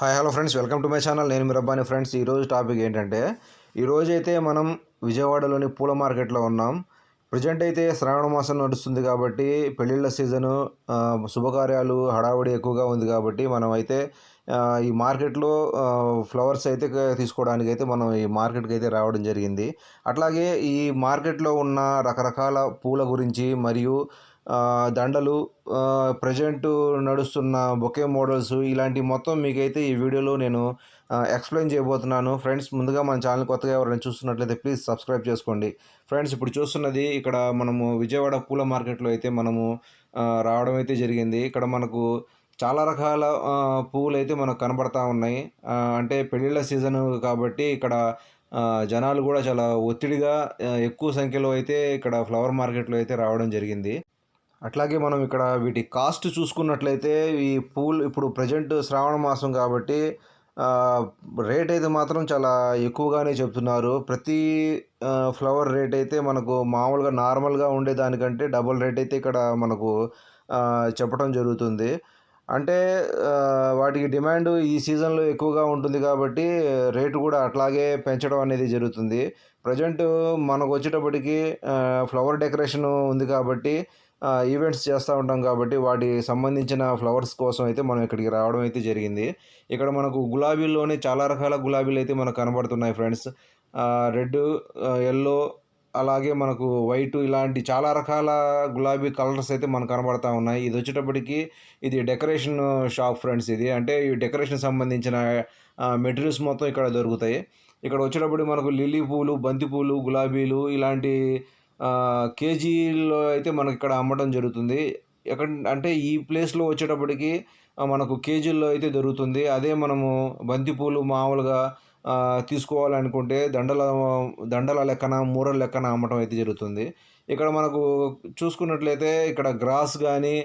Hi hello friends. Welcome to my channel. నేను మీ Rabbani. Friends ఈరోజు టాపిక్ ఏంటంటే ఈరోజైతే మనం విజయవాడలోని పూల మార్కెట్లో ఉన్నాం. ప్రజెంట్ అయితే శ్రావణ మాసం నడుస్తుంది కాబట్టి పెళ్ళిళ్ళ సీజను శుభకార్యాలు హడావుడి ఎక్కువగా ఉంది కాబట్టి మనం అయితే ఈ మార్కెట్లో ఫ్లవర్స్ అయితే తీసుకోవడానికి అయితే మనం ఈ మార్కెట్కి అయితే రావడం జరిగింది. అట్లాగే ఈ మార్కెట్లో ఉన్న రకరకాల పూల గురించి మరియు దండలు ప్రజెంట్ నడుస్తున్న బొకే మోడల్స్ ఇలాంటి మొత్తం మీకైతే ఈ వీడియోలో నేను ఎక్స్ప్లెయిన్ చేయబోతున్నాను. ఫ్రెండ్స్ ముందుగా మన ఛానల్ కొత్తగా ఎవరైనా చూస్తున్నట్లయితే ప్లీజ్ సబ్స్క్రైబ్ చేసుకోండి. ఫ్రెండ్స్ ఇప్పుడు చూస్తున్నది ఇక్కడ మనము విజయవాడ పూల మార్కెట్లో అయితే మనము రావడం అయితే జరిగింది. ఇక్కడ మనకు చాలా రకాల పువ్వులు అయితే మనకు కనబడతా ఉన్నాయి. అంటే పెళ్ళిళ్ళ సీజన్ కాబట్టి ఇక్కడ జనాలు కూడా చాలా ఒత్తిడిగా ఎక్కువ సంఖ్యలో అయితే ఇక్కడ ఫ్లవర్ మార్కెట్లో అయితే రావడం జరిగింది. అట్లాగే మనం ఇక్కడ వీటి కాస్ట్ చూసుకున్నట్లయితే ఈ పూలు ఇప్పుడు ప్రజెంట్ శ్రావణ మాసం కాబట్టి రేట్ అయితే మాత్రం చాలా ఎక్కువగానే చెప్తున్నారు. ప్రతి ఫ్లవర్ రేట్ అయితే మనకు మామూలుగా నార్మల్గా ఉండేదానికంటే డబల్ డబుల్ రేట్ అయితే ఇక్కడ మనకు చెప్పడం జరుగుతుంది. అంటే వాటికి డిమాండ్ ఈ సీజన్లో ఎక్కువగా ఉంటుంది కాబట్టి రేటు కూడా అట్లాగే పెంచడం అనేది జరుగుతుంది. ప్రజెంట్ మనకు వచ్చేటప్పటికి ఫ్లవర్ డెకరేషన్ ఉంది కాబట్టి ఈవెంట్స్ చేస్తూ ఉంటాం కాబట్టి వాటికి సంబంధించిన ఫ్లవర్స్ కోసం అయితే మనం ఇక్కడికి రావడం అయితే జరిగింది. ఇక్కడ మనకు గులాబీల్లోనే చాలా రకాల గులాబీలు అయితే మనకు కనబడుతున్నాయి ఫ్రెండ్స్. రెడ్ ఎల్లో అలాగే మనకు వైట్ ఇలాంటి చాలా రకాల గులాబీ కలర్స్ అయితే మనకు కనబడతా ఉన్నాయి. ఇది వచ్చేటప్పటికి ఇది డెకరేషన్ షాప్ ఫ్రెండ్స్ ఇది. అంటే ఈ డెకరేషన్ సంబంధించిన మెటీరియల్స్ మొత్తం ఇక్కడ దొరుకుతాయి. ఇక్కడ వచ్చేటప్పుడు మనకు లిల్లీ పూలు బంతి పూలు గులాబీలు ఇలాంటి కేజీలో అయితే మనకి ఇక్కడ అమ్మడం జరుగుతుంది. ఎక్కడ అంటే ఈ ప్లేస్లో వచ్చేటప్పటికి మనకు కేజీల్లో అయితే దొరుకుతుంది. అదే మనము బంతిపూలు మామూలుగా తీసుకోవాలనుకుంటే దండల దండల లెక్కన మూరల లెక్కన అమ్మటం అయితే జరుగుతుంది. ఇక్కడ మనకు చూసుకున్నట్లయితే ఇక్కడ గ్రాస్ కానీ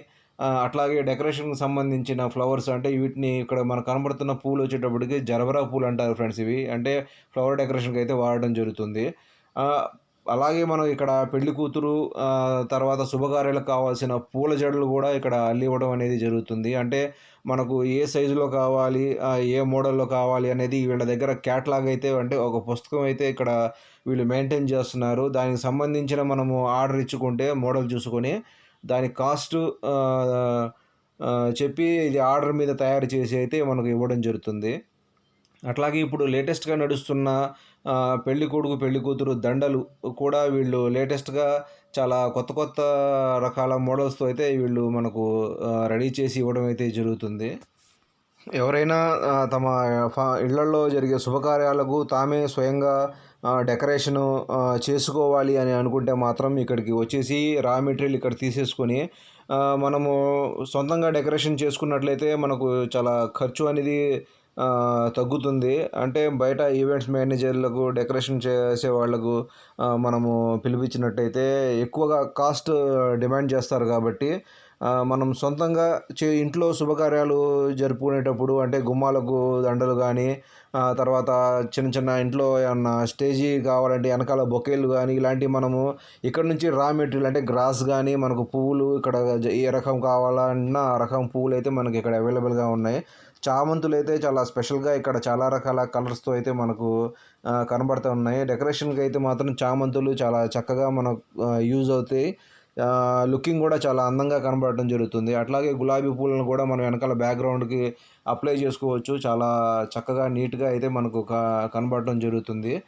అట్లాగే డెకరేషన్కి సంబంధించిన ఫ్లవర్స్ అంటే వీటిని ఇక్కడ మనకు కనబడుతున్న పూలు వచ్చేటప్పటికి జరబరా పూలు అంటారు ఫ్రెండ్స్ ఇవి. అంటే ఫ్లవర్ డెకరేషన్కి అయితే వాడడం జరుగుతుంది. అలాగే మనం ఇక్కడ పెళ్ళి కూతురు తర్వాత శుభకార్యాలకు కావాల్సిన పూల జడలు కూడా ఇక్కడ అల్లి ఇవ్వడం అనేది జరుగుతుంది. అంటే మనకు ఏ సైజులో కావాలి ఏ మోడల్లో కావాలి అనేది వీళ్ళ దగ్గర క్యాట్లాగ్ అయితే అంటే ఒక పుస్తకం అయితే ఇక్కడ వీళ్ళు మెయింటైన్ చేస్తున్నారు. దానికి సంబంధించిన మనము ఆర్డర్ ఇచ్చుకుంటే మోడల్ చూసుకొని దాని కాస్ట్ చెప్పి ఇది ఆర్డర్ మీద తయారు చేసి అయితే మనకు ఇవ్వడం జరుగుతుంది. అట్లాగే ఇప్పుడు లేటెస్ట్గా నడుస్తున్న పెళ్ళి కొడుకు పెళ్ళి కూతురు దండలు కూడా వీళ్ళు లేటెస్ట్గా చాలా కొత్త కొత్త రకాల మోడల్స్తో అయితే వీళ్ళు మనకు రెడీ చేసి ఇవ్వడం అయితే జరుగుతుంది. ఎవరైనా తమ ఇళ్ళలో జరిగే శుభకార్యాలకు తామే స్వయంగా డెకరేషన్ డెకరేషను చేసుకోవాలి అని అనుకుంటే మాత్రం ఇక్కడికి వచ్చేసి రా మెటీరియల్ ఇక్కడ తీసేసుకొని మనము సొంతంగా డెకరేషన్ చేసుకున్నట్లయితే మనకు చాలా ఖర్చు అనేది తగ్గుతుంది. అంటే బయట ఈవెంట్స్ మేనేజర్లకు డెకరేషన్ చేసే వాళ్ళకు మనము పిలిపించినట్టయితే ఎక్కువగా కాస్ట్ డిమాండ్ చేస్తారు కాబట్టి మనం సొంతంగా చే ఇంట్లో శుభకార్యాలు జరుపుకునేటప్పుడు అంటే గుమ్మాలకు దండలు కానీ తర్వాత చిన్న చిన్న ఇంట్లో ఏమన్నా స్టేజీ కావాలంటే వెనకాల బొకేలు కానీ ఇలాంటివి మనము ఇక్కడ నుంచి రా మెటీరియల్ అంటే గ్రాస్ కానీ మనకు పువ్వులు ఇక్కడ ఏ రకం కావాలన్నా ఆ రకం పువ్వులు అయితే మనకి ఇక్కడ అవైలబుల్గా ఉన్నాయి. చామంతులు అయితే చాలా స్పెషల్గా ఇక్కడ చాలా రకాల కలర్స్తో అయితే మనకు కనబడుతూ ఉన్నాయి. డెకరేషన్కి అయితే మాత్రం చామంతులు చాలా చక్కగా మనకు యూజ్ అవుతాయి. లుకింగ్ కూడా చాలా అందంగా కనబడటం జరుగుతుంది. అట్లాగే గులాబీ పూలను కూడా మనం వెనకాల బ్యాక్గ్రౌండ్కి అప్లై చేసుకోవచ్చు. చాలా చక్కగా నీట్గా అయితే మనకు క- కనబడటం జరుగుతుంది.